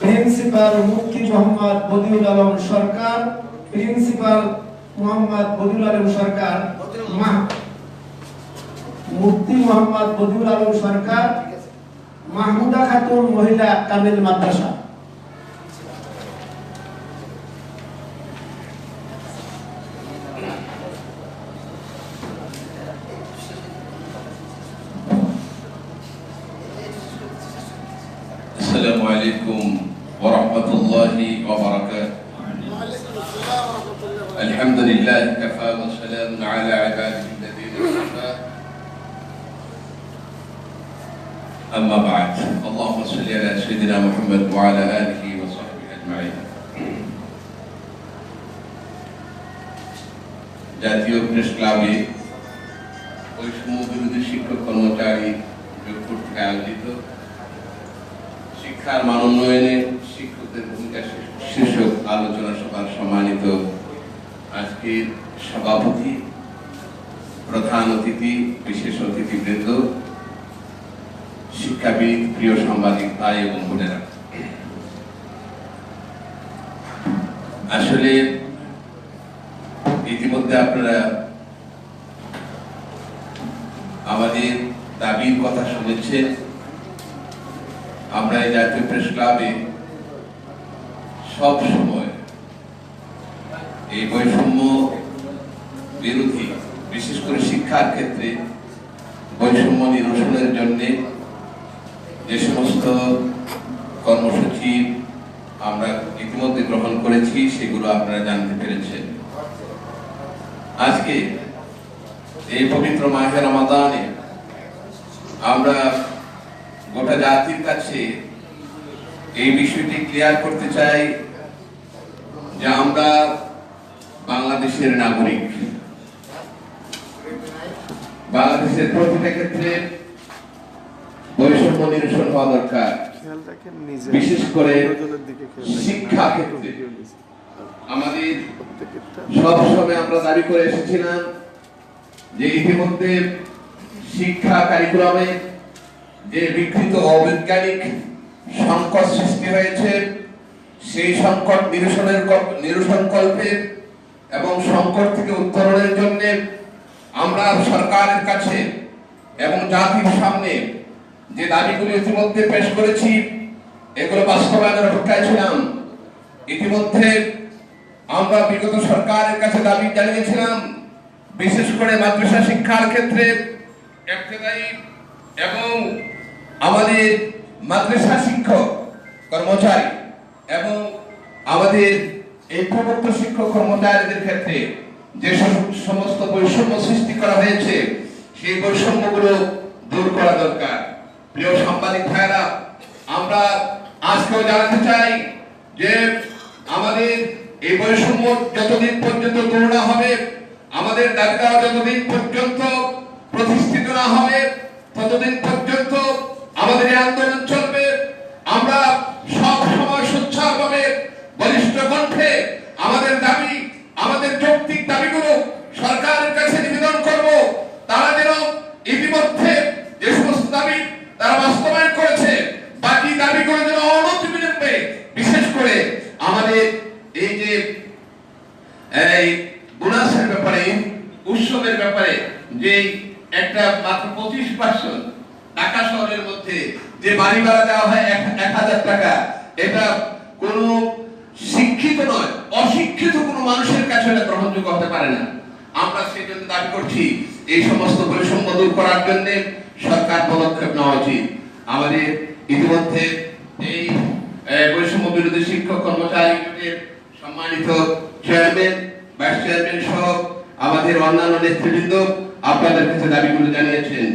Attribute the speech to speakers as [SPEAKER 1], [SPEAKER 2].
[SPEAKER 1] Principal মুক্তি Mohammad Badiul Alam Sarkar, principal Mohammad Badiul Alam Sarkar মুক্তি মোহাম্মদ বদিউল আলম সরকার, মাহমুদা খাতুন মহিলা কামিল মাদ্রাসা।
[SPEAKER 2] السلام عليكم ورحمة الله وبركاته الحمد لله كفى وسلام على عباده الذين اصطفى أما بعد اللهم صل على سيدنا محمد وعلى آله وصحبه أجمعين জাতীয় প্রেস ক্লাবে বৈষম্য বিরোধী শিক্ষক কর্মচারী যোগপুর থেকে আয়োজিত শিক্ষার মান উন্নয়নে শিক্ষকদের ভূমিকা শীর্ষক আলোচনা সভার সম্মানিত আজকের সভাপতি, প্রধান অতিথি, বিশেষ অতিথিবৃন্দ, শিক্ষাবিদ, প্রিয় সাংবাদিক, ভাই এবং বোনেরা। আসলে ইতিমধ্যে আপনারা আমাদের দাবির কথা শুনেছেন। আমরা এই জাতীয় প্রেস ক্লাবে সব সময় এই বৈষম্য বিরোধী, বিশেষ করে শিক্ষার ক্ষেত্রে বৈষম্য নিরসনের জন্য যে সমস্ত কর্মসূচি আমরা ইতিমধ্যে গ্রহণ করেছি, সেগুলো আপনারা জানতে পেরেছেন। আজকে এই পবিত্র মাহে রমাদানে আমরা গোটা জাতির কাছে এই বিষয়টি ক্লিয়ার করতে চাই যে আমরা বাংলাদেশের নাগরিক বাংলাদেশের প্রতিটা ক্ষেত্রে বৈষম্য নিরসন হওয়া দরকার বিশেষ করে। শিক্ষা ক্ষেত্রে। আমাদের
[SPEAKER 3] প্রত্যেকেরটা
[SPEAKER 2] সব সময় আমরা দাবি করে এসেছিলাম যে ইতিমধ্যে শিক্ষা কারিকুলামে যে বিকৃত অবৈজ্ঞানিক সংকট সৃষ্টি হয়েছে, সেই সংকট নিরসনের কল- নিরসন কল্পে এবং সংকট থেকে উত্তরণের জন্য আমরা সরকারের কাছে এবং জাতির সামনে যে দাবিগুলি ইতিমধ্যে পেশ করেছি, এগুলো বাস্তবায়নের অপেক্ষায় ছিলাম। ইতিমধ্যে আমরা বিগত সরকারের কাছে দাবি জানিয়েছিলাম, বিশেষ করে মাদ্রাসা শিক্ষার ক্ষেত্রে এবং আমাদের মাদ্রাসা শিক্ষক, কর্মচারী এবং আমাদের এই প্রবর্ত শিক্ষক কর্মচারীদের ক্ষেত্রে যে সমস্ত বৈষম্য সৃষ্টি করা হয়েছে, সেই বৈষম্যগুলো দূর করা দরকার। প্রিয় সাংবাদিক ভাইরা আমরা আজকেও জানাতে চাই যে আমাদের এই বৈষম্য যতদিন পর্যন্ত দূর না হবে, আমাদের ডাক্তার যতদিন পর্যন্ত প্রতিষ্ঠিত না হবে, ততদিন পর্যন্ত আমাদের এই আন্দোলন চলবে। আমরা সব সময় বলিষ্ঠ কণ্ঠে আমাদের দাবি, আমাদের যৌক্তিক দাবিগুলো সরকারের কাছে নিবেদন করব। তারা যেন ইতিমধ্যে যে সমস্ত দাবি তারা বাস্তবায়ন করেছে, বাকি দাবিগুলো যেন অনতিবিলম্বে বিশেষ করে আমাদের এই যে, এই বোনাসের ব্যাপারে, উৎসবের ব্যাপারে, যে একটা মাত্র পঁচিশ পার্সেন্ট ঢাকা শহরের মধ্যে যে বাড়ি ভাড়া দেওয়া হয় এক হাজার টাকা, এটা কোন শিক্ষিত নয়, অশিক্ষিত কোনো মানুষের কাছে এটা গ্রহণযোগ্য হতে পারে না। আমরা সেই জন্য দাবি করছি, এই সমস্ত বৈষম্য দূর করার জন্য সরকার পদক্ষেপ নেওয়া উচিত। আমাদের ইতিমধ্যে এই বৈষম্য বিরোধী শিক্ষক কর্মচারী ইউনিয়নের সম্মানিত চেয়ারম্যান, ভাইস চেয়ারম্যান সহ আমাদের অন্যান্য নেতৃবৃন্দ আপনাদের কাছে দাবিগুলো জানিয়েছেন।